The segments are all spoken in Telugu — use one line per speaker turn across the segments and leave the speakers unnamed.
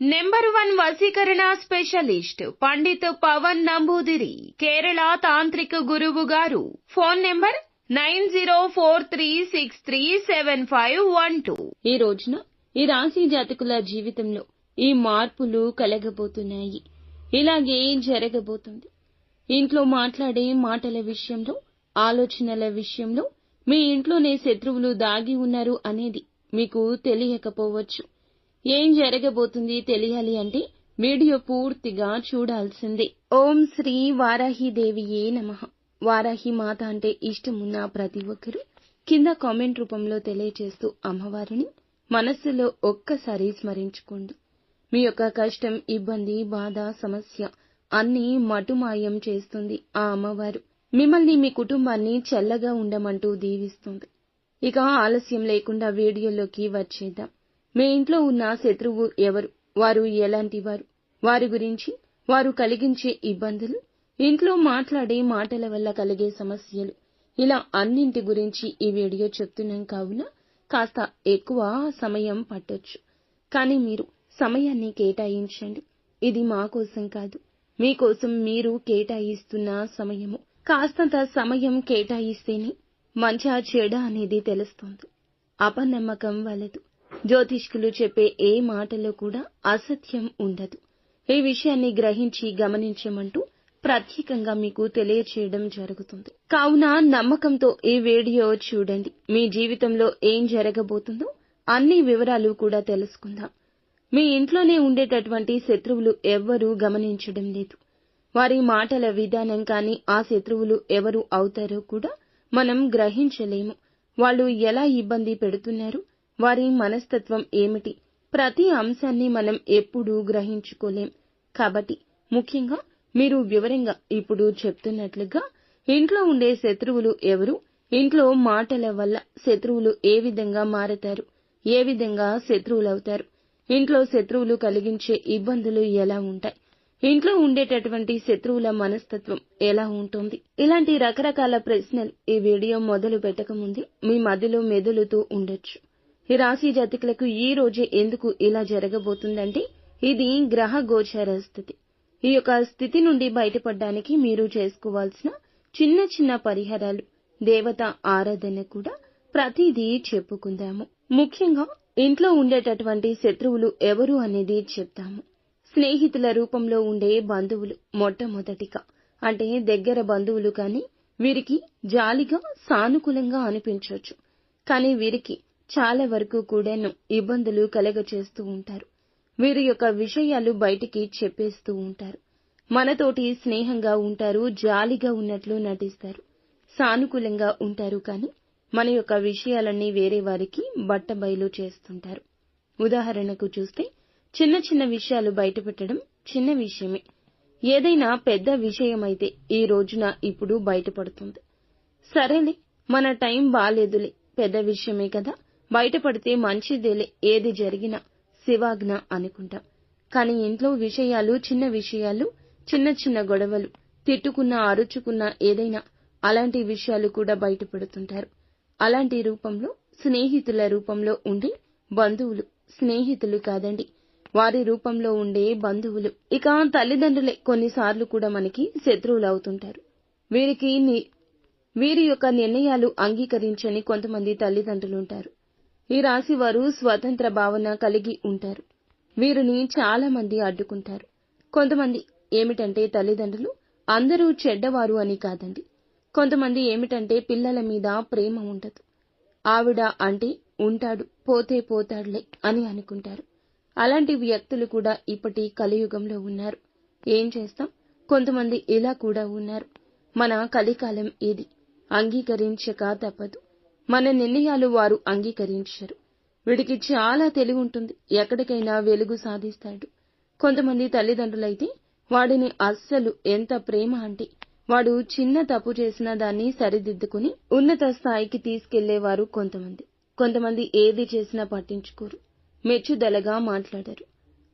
నెంబర్ వన్ వసీకరణ స్పెషలిస్ట్ పండిత్ పవన్ నంబూదిరి కేరళ తాంత్రిక గురువు గారు. Phone number nine zero four three six three seven five one two. ఈ రోజున ఈ రాశి జాతకుల జీవితంలో ఈ మార్పులు కలగబోతున్నాయి. ఇలాగే జరగబోతుంది. ఇంట్లో మాట్లాడే మాటల విషయంలో ఆలోచనల విషయంలో మీ ఇంట్లోనే శత్రువులు దాగి ఉన్నారు అనేది మీకు తెలియకపోవచ్చు. ఏం జరగబోతుంది తెలియాలి అంటే వీడియో పూర్తిగా చూడాల్సిందే. ఓం శ్రీ వారాహిదేవియే నమ. వారాహి మాత అంటే ఇష్టమున్న ప్రతి ఒక్కరూ కింద కామెంట్ రూపంలో తెలియచేస్తూ అమ్మవారిని మనస్సులో ఒక్కసారి స్మరించుకోండి. మీ యొక్క కష్టం ఇబ్బంది బాధ సమస్య అన్నీ మటుమాయం చేస్తుంది ఆ అమ్మవారు. మిమ్మల్ని మీ కుటుంబాన్ని చల్లగా ఉండమంటూ దీవిస్తుంది. ఇక ఆలస్యం లేకుండా వీడియోలోకి వచ్చేద్దాం. మీ ఇంట్లో ఉన్న శత్రువు ఎవరు? వారు ఎలాంటి వారు వారి గురించి వారు కలిగించే ఇబ్బందులు? ఇంట్లో మాట్లాడే మాటల వల్ల కలిగే సమస్యలు? ఇలా అన్నింటి గురించి ఈ వీడియో చెప్తున్నాం కావున కాస్త ఎక్కువ సమయం పట్టొచ్చు. కానీ మీరు సమయాన్ని కేటాయించండి. ఇది మా కోసం కాదు. మీకోసం మీరు కేటాయిస్తున్న సమయము. కాస్తంత సమయం కేటాయిస్తేనే మంచా చెడ అనేది తెలుస్తుంది. అపనమ్మకం వలదు. జ్యోతిష్కులు చెప్పే ఏ మాటలో కూడా అసత్యం ఉండదు. ఈ విషయాన్ని గ్రహించి గమనించమంటూ ప్రత్యేకంగా మీకు తెలియచేయడం జరుగుతుంది. కావున నమ్మకంతో ఈ వీడియో చూడండి. మీ జీవితంలో ఏం జరగబోతుందో అన్ని వివరాలు కూడా తెలుసుకుందాం. మీ ఇంట్లోనే ఉండేటటువంటి శత్రువులు ఎవ్వరూ గమనించడం లేదు. వారి మాటల విధానం కానీ ఆ శత్రువులు ఎవరు అవుతారో కూడా మనం గ్రహించలేము. వాళ్ళు ఎలా ఇబ్బంది పెడుతున్నారు? వారి మనస్తత్వం ఏమిటి? ప్రతి అంశాన్ని మనం ఎప్పుడూ గ్రహించుకోలేం. కాబట్టి ముఖ్యంగా మీరు వివరంగా ఇప్పుడు చెప్తున్నట్లుగా ఇంట్లో ఉండే శత్రువులు ఎవరు? ఇంట్లో మాటల వల్ల శత్రువులు ఏ విధంగా మారతారు? ఏ విధంగా శత్రువులవుతారు? ఇంట్లో శత్రువులు కలిగించే ఇబ్బందులు ఎలా ఉంటాయి? ఇంట్లో ఉండేటటువంటి శత్రువుల మనస్తత్వం ఎలా ఉంటుంది? ఇలాంటి రకరకాల ప్రశ్నలు ఈ వీడియో మొదలు పెట్టకముందే మీ మదిలో మెదులుతూ ఉండొచ్చు. ఈ రాశి జాతకులకు ఈ రోజే ఎందుకు ఇలా జరగబోతుందంటే ఇది గ్రహ గోచర స్థితి. ఈ యొక్క స్థితి నుండి బయటపడడానికి మీరు చేసుకోవాల్సిన చిన్న చిన్న పరిహారాలు దేవత ఆరాధన కూడా ప్రతిదీ చెప్పుకుందాము. ముఖ్యంగా ఇంట్లో ఉండేటటువంటి శత్రువులు ఎవరు అనేది చెప్తాము. స్నేహితుల రూపంలో ఉండే బంధువులు మొట్టమొదటిగా అంటే దగ్గర బంధువులు కానీ వీరికి జాలిగా సానుకూలంగా అనిపించవచ్చు కానీ వీరికి చాలా వరకు కూడాను ఇబ్బందులు కలగచేస్తూ ఉంటారు. వీరి యొక్క విషయాలు బయటికి చెప్పేస్తూ ఉంటారు. మనతోటి స్నేహంగా ఉంటారు జాలిగా ఉన్నట్లు నటిస్తారు. సానుకూలంగా ఉంటారు కానీ మన యొక్క విషయాలన్నీ వేరే వారికి బట్టబయలు చేస్తుంటారు. ఉదాహరణకు చూస్తే చిన్న చిన్న విషయాలు బయటపెట్టడం చిన్న విషయమే. ఏదైనా పెద్ద విషయమైతే ఈ రోజున ఇప్పుడు బయటపడుతుంది. సరేలే మన టైం బాలేదులే పెద్ద విషయమే కదా. బయటపడితే మంచిదేలే ఏది జరిగినా శివాజ్ఞ అనుకుంటాం. కానీ ఇంట్లో విషయాలు చిన్న విషయాలు చిన్న చిన్న గొడవలు తిట్టుకున్న అరుచుకున్న ఏదైనా అలాంటి విషయాలు కూడా బయటపడుతుంటారు. అలాంటి రూపంలో స్నేహితుల రూపంలో ఉండే బంధువులు స్నేహితులు కాదండి. వారి రూపంలో ఉండే బంధువులు. ఇక తల్లిదండ్రులే కొన్నిసార్లు కూడా మనకి శత్రువులు అవుతుంటారు వీరికి వీరి యొక్క నిర్ణయాలు అంగీకరించని కొంతమంది తల్లిదండ్రులు ఉంటారు ఈ రాశి వారు స్వతంత్ర భావన కలిగి ఉంటారు. వీరిని చాలా మంది అడ్డుకుంటారు. కొంతమంది ఏమిటంటే తల్లిదండ్రులు అందరూ చెడ్డవారు అని కాదండి. కొంతమంది ఏమిటంటే పిల్లల మీద ప్రేమ ఉండదు. ఆవిడ అంటే ఉంటాడు పోతే పోతాడులే అని అనుకుంటారు. అలాంటి వ్యక్తులు కూడా ఇప్పటి కలియుగంలో ఉన్నారు. ఏం చేస్తాం? కొంతమంది ఇలా కూడా ఉన్నారు. మన కలికాలం ఇది. అంగీకరించక తప్పదు. మన నిర్ణయాలు వారు అంగీకరించరు. వీడికి చాలా తెలివి ఉంటుంది. ఎక్కడికైనా వెలుగు సాధిస్తాడు. కొంతమంది తల్లిదండ్రులైతే వాడిని అస్సలు ఎంత ప్రేమ అంటే వాడు చిన్న తప్పు చేసినా దాన్ని సరిదిద్దుకుని ఉన్నత స్థాయికి తీసుకెళ్ళేవారు కొంతమంది. కొంతమంది ఏది చేసినా పట్టించుకోరు. మెచ్చుదలగా మాట్లాడరు.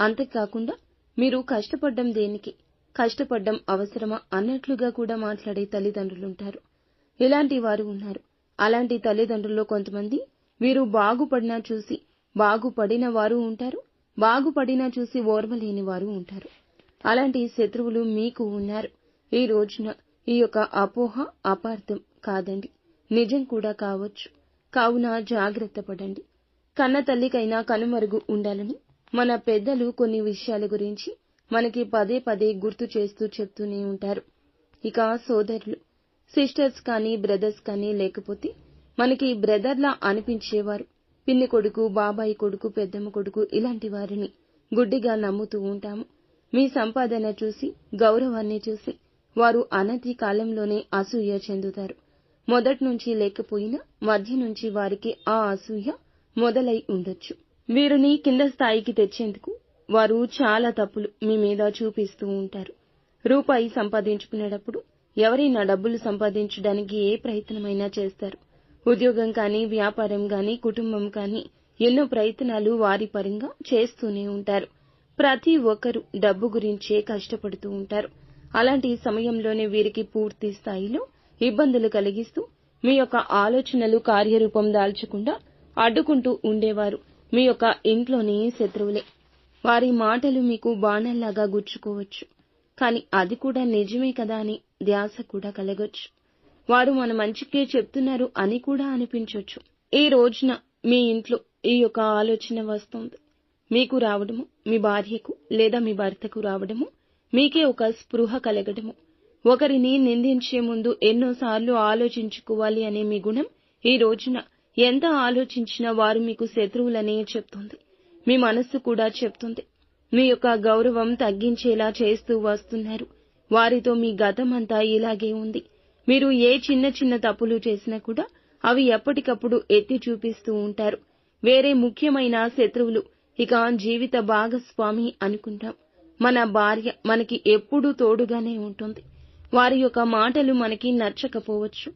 అంతేకాకుండా మీరు కష్టపడ్డం దేనికి? కష్టపడ్డం అవసరమా? అన్నట్లుగా కూడా మాట్లాడే తల్లిదండ్రులుంటారు. ఇలాంటి వారు ఉన్నారు. అలాంటి తల్లిదండ్రుల్లో కొంతమంది వీరు బాగుపడినా చూసి బాగుపడిన వారు ఉంటారు బాగుపడినా చూసి ఓర్వలేని వారు ఉంటారు. అలాంటి శత్రువులు మీకు ఉన్నారు. ఈ రోజున ఈ యొక్క అపోహ అపార్థం కాదండి. నిజం కూడా కావచ్చు. కావున జాగ్రత్త పడండి. కన్న తల్లికైనా కనుమరుగు ఉండాలని మన పెద్దలు కొన్ని విషయాల గురించి మనకి పదే పదే గుర్తు చేస్తూ చెప్తూనే ఉంటారు. ఇక సోదరులు సిస్టర్స్ కానీ బ్రదర్స్ కానీ లేకపోతే మనకి బ్రదర్లా అనిపించేవారు. పిన్ని కొడుకు బాబాయి కొడుకు పెద్దమ్మ కొడుకు ఇలాంటి వారిని గుడ్డిగా నమ్ముతూ ఉంటాము. మీ సంపాదన చూసి గౌరవాన్ని చూసి వారు అనతి కాలంలోనే అసూయ చెందుతారు. మొదట్నుంచి లేకపోయినా మధ్య నుంచి వారికి ఆ అసూయ మొదలై ఉండొచ్చు. వీరిని కింద స్థాయికి తెచ్చేందుకు వారు చాలా తప్పులు మీ మీద చూపిస్తూ ఉంటారు. రూపాయి సంపాదించుకునేటప్పుడు ఎవరైనా డబ్బులు సంపాదించడానికి ఏ ప్రయత్నమైనా చేస్తారు. ఉద్యోగం కానీ వ్యాపారం కానీ కుటుంబం కానీ ఎన్నో ప్రయత్నాలు వారి పరంగా చేస్తూనే ఉంటారు. ప్రతి ఒక్కరూ డబ్బు గురించే కష్టపడుతూ ఉంటారు. అలాంటి సమయంలోనే వీరికి పూర్తి స్థాయిలో ఇబ్బందులు కలిగిస్తూ మీ యొక్క ఆలోచనలు కార్యరూపం దాల్చకుండా అడ్డుకుంటూ ఉండేవారు. మీ యొక్క ఇంట్లోని శత్రువులే. వారి మాటలు మీకు బాణంలాగా గుచ్చుకోవచ్చు. కాని అది కూడా నిజమే కదా అని ధ్యాస కూడా కలగొచ్చు. వారు మన మంచికే చెప్తున్నారు అని కూడా అనిపించొచ్చు. ఈ రోజున మీ ఇంట్లో ఈ యొక్క ఆలోచన వస్తుంది. మీకు రావడము మీ భార్యకు లేదా మీ భర్తకు రావడము మీకే ఒక స్పృహ కలగడము. ఒకరిని నిందించే ముందు ఎన్నోసార్లు ఆలోచించుకోవాలి అనే మీ గుణం ఈ రోజున ఎంత ఆలోచించినా వారు మీకు శత్రువులనే చెప్తుంది. మీ మనస్సు కూడా చెప్తుంది. మీ యొక్క గౌరవం తగ్గించేలా చేస్తూ వస్తున్నారు. వారితో మీ గతమంతా ఇలాగే ఉంది. మీరు ఏ చిన్న చిన్న తప్పులు చేసినా కూడా అవి ఎప్పటికప్పుడు ఎత్తి చూపిస్తూ ఉంటారు. వేరే ముఖ్యమైన శత్రువులు ఇక జీవిత భాగస్వామి అనుకుంటాం. మన భార్య మనకి ఎప్పుడూ తోడుగానే ఉంటుంది. వారి యొక్క మాటలు మనకి నచ్చకపోవచ్చు.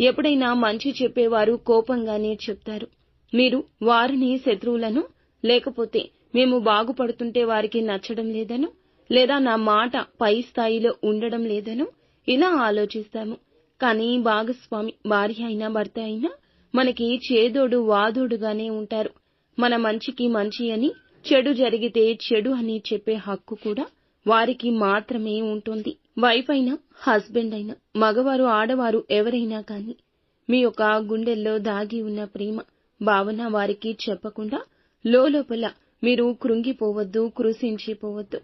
ఎప్పుడైనా మంచి చెప్పేవారు కోపంగానే చెప్తారు. మీరు వారిని శత్రువులను లేకపోతే మేము బాగుపడుతుంటే వారికి నచ్చడం లేదను లేదా నా మాట పై స్థాయిలో ఉండడం లేదనో ఇలా ఆలోచిస్తాము. కానీ భాగస్వామి భార్య అయినా భర్త అయినా మనకి చేదోడు వాదోడుగానే ఉంటారు. మన మంచికి మంచి అని చెడు జరిగితే చెడు అని చెప్పే హక్కు కూడా వారికి మాత్రమే ఉంటుంది. వైఫ్ అయినా హస్బెండ్ అయినా మగవారు ఆడవారు ఎవరైనా కానీ మీ యొక్క గుండెల్లో దాగి ఉన్న ప్రేమ భావన వారికి చెప్పకుండా లోపల మీరు కృంగిపోవద్దు కృషించిపోవద్దు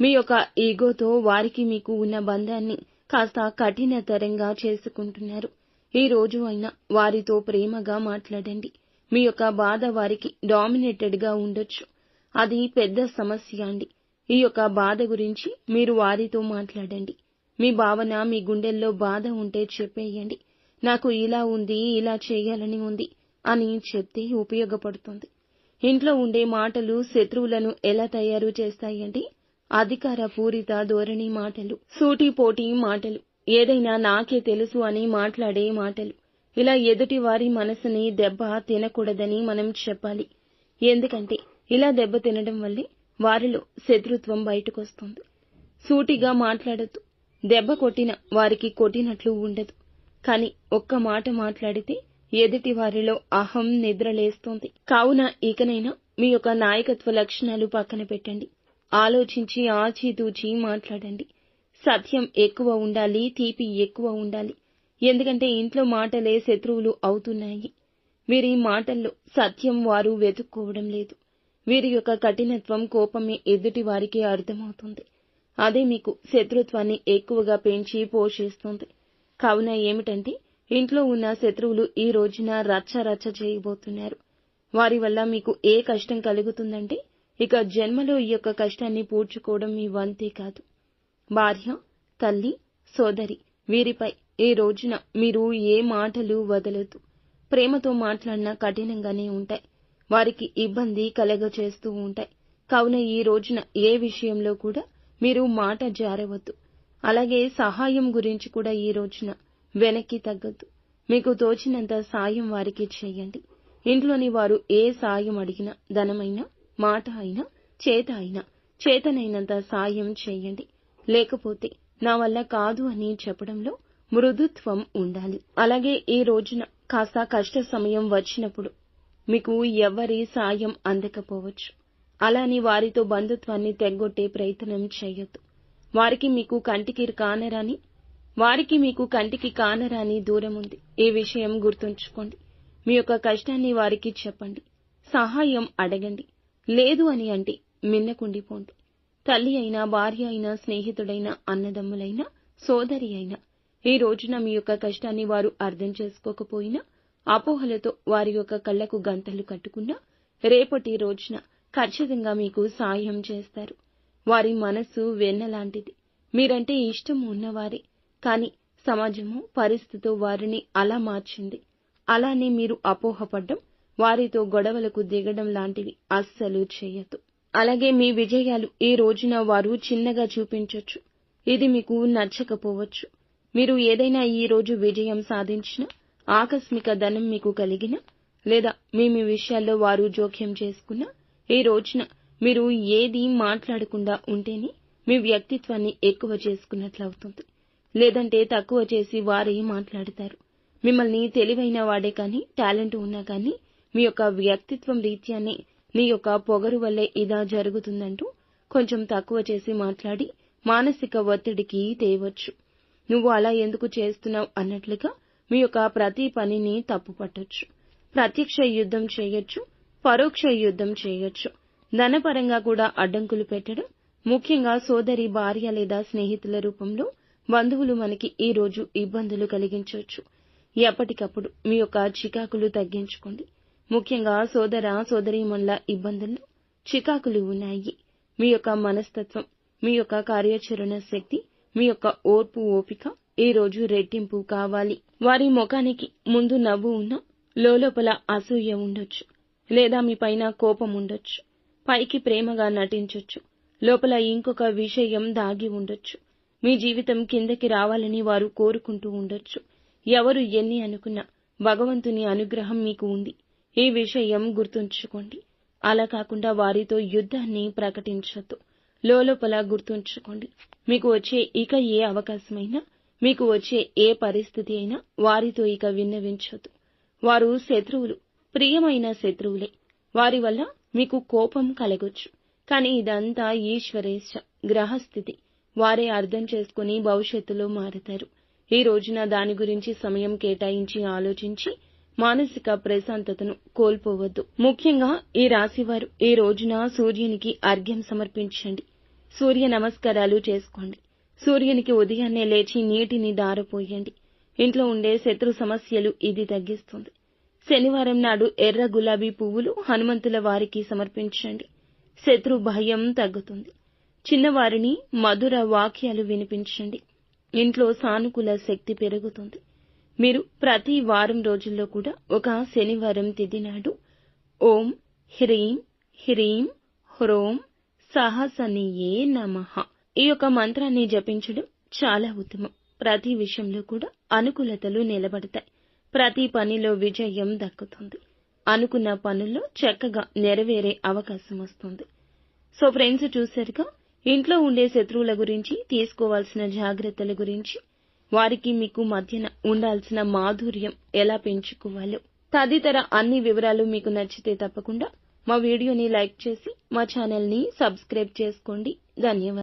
మీ యొక్క ఈగోతో వారికి మీకు ఉన్న బంధాన్ని కాస్త కఠినతరంగా చేసుకుంటున్నారు. ఈ రోజు అయినా వారితో ప్రేమగా మాట్లాడండి. మీ యొక్క బాధ వారికి డామినేటెడ్గా ఉండొచ్చు. అది పెద్ద సమస్య అండి. ఈ యొక్క బాధ గురించి మీరు వారితో మాట్లాడండి. మీ భావన మీ గుండెల్లో బాధ ఉంటే చెప్పేయండి. నాకు ఇలా ఉంది ఇలా చేయాలని ఉంది అని చెప్తే ఉపయోగపడుతుంది. ఇంట్లో ఉండే మాటలు శత్రువులను ఎలా తయారు చేస్తాయండి? అధికార పూరిత ధోరణి మాటలు సూటిపోటి మాటలు ఏదైనా నాకే తెలుసు అని మాట్లాడే మాటలు. ఇలా ఎదుటి వారి మనసుని దెబ్బ తినకూడదని మనం చెప్పాలి. ఎందుకంటే ఇలా దెబ్బ తినడం వల్లే వారిలో శత్రుత్వం బయటకొస్తుంది. సూటిగా మాట్లాడద్దు. దెబ్బ కొట్టిన వారికి కొట్టినట్లు ఉండదు. కాని ఒక్క మాట మాట్లాడితే ఎదుటి వారిలో అహం నిద్రలేస్తోంది. కావున ఇకనైనా మీ యొక్క నాయకత్వ లక్షణాలు పక్కన పెట్టండి. ఆలోచించి ఆచితూచి మాట్లాడండి. సత్యం ఎక్కువ ఉండాలి తీపి ఎక్కువ ఉండాలి. ఎందుకంటే ఇంట్లో మాటలే శత్రువులు అవుతున్నాయి. వీరి మాటల్లో సత్యం వారు వెతుక్కోవడం లేదు. వీరి యొక్క కఠినత్వం కోపమే ఎదుటి వారికి అర్థమవుతుంది. అదే మీకు శత్రుత్వాన్ని ఎక్కువగా పెంచి పోషిస్తుంది. కావున ఏమిటంటే ఇంట్లో ఉన్న శత్రువులు ఈ రోజున రచ్చ రచ్చ చేయబోతున్నారు. వారి వల్ల మీకు ఏ కష్టం కలుగుతుందంటే ఇక జన్మలో ఈ యొక్క కష్టాన్ని పూడ్చుకోవడం మీ వంతే కాదు. భార్య తల్లి సోదరి వీరిపై ఈ రోజున మీరు ఏ మాటలు వదలదు ప్రేమతో మాట్లాడినా కఠినంగానే ఉంటాయి. వారికి ఇబ్బంది కలగచేస్తూ ఉంటాయి. కావున ఈ రోజున ఏ విషయంలో కూడా మీరు మాట జారవద్దు. అలాగే సహాయం గురించి కూడా ఈ రోజున వెనక్కి తగ్గద్దు. మీకు తోచినంత సాయం వారికి చేయండి. ఇంట్లోని వారు ఏ సాయం అడిగినా ధనమైనా మాట అయినా చేత అయినా చేతనైనంత సాయం చేయండి. లేకపోతే నా వల్ల కాదు అని చెప్పడంలో మృదుత్వం ఉండాలి. అలాగే ఈ రోజున కాస్త కష్ట సమయం వచ్చినప్పుడు మీకు ఎవరి సాయం అందకపోవచ్చు. అలాని వారితో బంధుత్వాన్ని తెగ్గొట్టే ప్రయత్నం చేయొద్దు. వారికి మీకు కంటికి కానరాని వారికి మీకు కంటికి కానరాని దూరం ఉంది. ఈ విషయం గుర్తుంచుకోండి. మీ యొక్క కష్టాన్ని వారికి చెప్పండి. సహాయం అడగండి. లేదు అని అంటే మిన్నకుండిపోండి తల్లి అయినా భార్య అయినా స్నేహితుడైనా అన్నదమ్ములైనా సోదరి అయినా ఈ రోజున మీ యొక్క కష్టాన్ని వారు అర్థం చేసుకోకపోయినా అపోహలతో వారి యొక్క కళ్ళకు గంతలు కట్టుకున్నా రేపటి రోజున ఖచ్చితంగా మీకు సాయం చేస్తారు. వారి మనసు వెన్నలాంటిది మీరంటే ఇష్టం ఉన్నవారే. కాని సమాజము పరిస్థితి వారిని అలా మార్చింది. అలానే మీరు అపోహపడ్డం వారితో గొడవలకు దిగడం లాంటివి అస్సలు చేయొద్దు. అలాగే మీ విజయాలు ఈ రోజున వారు చిన్నగా చూపించొచ్చు. ఇది మీకు నచ్చకపోవచ్చు. మీరు ఏదైనా ఈ రోజు విజయం సాధించిన ఆకస్మిక ధనం మీకు కలిగిన లేదా మీ మీ విషయాల్లో వారు జోక్యం చేసుకున్న ఈ రోజున మీరు ఏది మాట్లాడకుండా ఉంటేనే మీ వ్యక్తిత్వాన్ని ఎక్కువ చేసుకున్నట్లవుతుంది. లేదంటే తక్కువ చేసి వారే మాట్లాడతారు. మిమ్మల్ని తెలివైన వాడే కానీ టాలెంట్ ఉన్నా కానీ మీ యొక్క వ్యక్తిత్వం రీత్యానే నీ యొక్క పొగరు వల్లే ఇదా జరుగుతుందంటూ కొంచెం తక్కువ చేసి మాట్లాడి మానసిక ఒత్తిడికి తేవచ్చు. నువ్వు అలా ఎందుకు చేస్తున్నావు అన్నట్లుగా మీ యొక్క ప్రతి పనిని తప్పుపట్టొచ్చు. ప్రత్యక్ష యుద్ధం చేయొచ్చు పరోక్ష యుద్ధం చేయొచ్చు. ధనపరంగా కూడా అడ్డంకులు పెట్టడం ముఖ్యంగా సోదరి భార్య లేదా స్నేహితుల రూపంలో బంధువులు మనకి ఈ రోజు ఇబ్బందులు కలిగించవచ్చు ఎప్పటికప్పుడు మీ యొక్క చికాకులు తగ్గించుకోండి. ముఖ్యంగా సోదర సోదరీమణుల ఇబ్బందుల్లో చికాకులు ఉన్నాయి. మీ యొక్క మనస్తత్వం మీ యొక్క కార్యాచరణ శక్తి మీ యొక్క ఓర్పు ఓపిక ఈ రోజు రెట్టింపు కావాలి. వారి ముఖానికి ముందు నవ్వు ఉన్నా లోపల అసూయ ఉండొచ్చు. లేదా మీ పైన కోపం ఉండొచ్చు. పైకి ప్రేమగా నటించొచ్చు. లోపల ఇంకొక విషయం దాగి ఉండొచ్చు. మీ జీవితం కిందకి రావాలని వారు కోరుకుంటూ ఉండొచ్చు. ఎవరు ఎన్ని అనుకున్నా భగవంతుని అనుగ్రహం మీకు ఉంది. ఈ విషయం గుర్తుంచుకోండి. అలా కాకుండా వారితో యుద్ధాన్ని ప్రకటించొద్దు. లోపల గుర్తుంచుకోండి. మీకు వచ్చే ఇక ఏ అవకాశమైనా మీకు వచ్చే ఏ పరిస్థితి అయినా వారితో ఇక విన్నవించొద్దు. వారు శత్రువులు ప్రియమైన శత్రువులే. వారి వల్ల మీకు కోపం కలగొచ్చు. కానీ ఇదంతా ఈశ్వరేశ గ్రహస్థితి. వారే అర్థం చేసుకుని భవిష్యత్తులో మారతారు. ఈ రోజున దాని గురించి సమయం కేటాయించి ఆలోచించి మానసిక ప్రశాంతతను కోల్పోవద్దు. ముఖ్యంగా ఈ రాశివారు ఈ రోజున సూర్యునికి అర్ఘ్యం సమర్పించండి. సూర్య నమస్కారాలు చేసుకోండి. సూర్యునికి ఉదయాన్నే లేచి నీటిని దారపోయండి. ఇంట్లో ఉండే శత్రు సమస్యలు ఇది తగ్గిస్తుంది. శనివారం నాడు ఎర్ర గులాబీ పువ్వులు హనుమంతుల వారికి సమర్పించండి. శత్రు భయం తగ్గుతుంది. చిన్నవారిని మధుర వాక్యాలు వినిపించండి. ఇంట్లో సానుకూల శక్తి పెరుగుతుంది. మీరు ప్రతి వారం రోజుల్లో కూడా ఒక శనివారం తిథి నాడు ఓం హ్రీం హ్రీం హ్రోం సహసనియే నమః ఈ యొక్క మంత్రాన్ని జపించడం చాలా ఉత్తమం. ప్రతి విషయంలో కూడా అనుకూలతలు నిలబడతాయి. ప్రతి పనిలో విజయం దక్కుతుంది. అనుకున్న పనుల్లో చక్కగా నెరవేరే అవకాశం వస్తుంది. సో ఫ్రెండ్స్ చూశారుగా? ఇంట్లో ఉండే శత్రువుల గురించి తీసుకోవాల్సిన జాగ్రత్తల గురించి వారికి మీకు మధ్యన ఉండాల్సిన మాధుర్యం ఎలా పెంచుకోవాలో. తదితర అన్ని వివరాలు మీకు నచ్చితే తప్పకుండా మా వీడియోని లైక్ చేసి మా ఛానల్ని సబ్స్క్రైబ్ చేసుకోండి. ధన్యవాదాలు.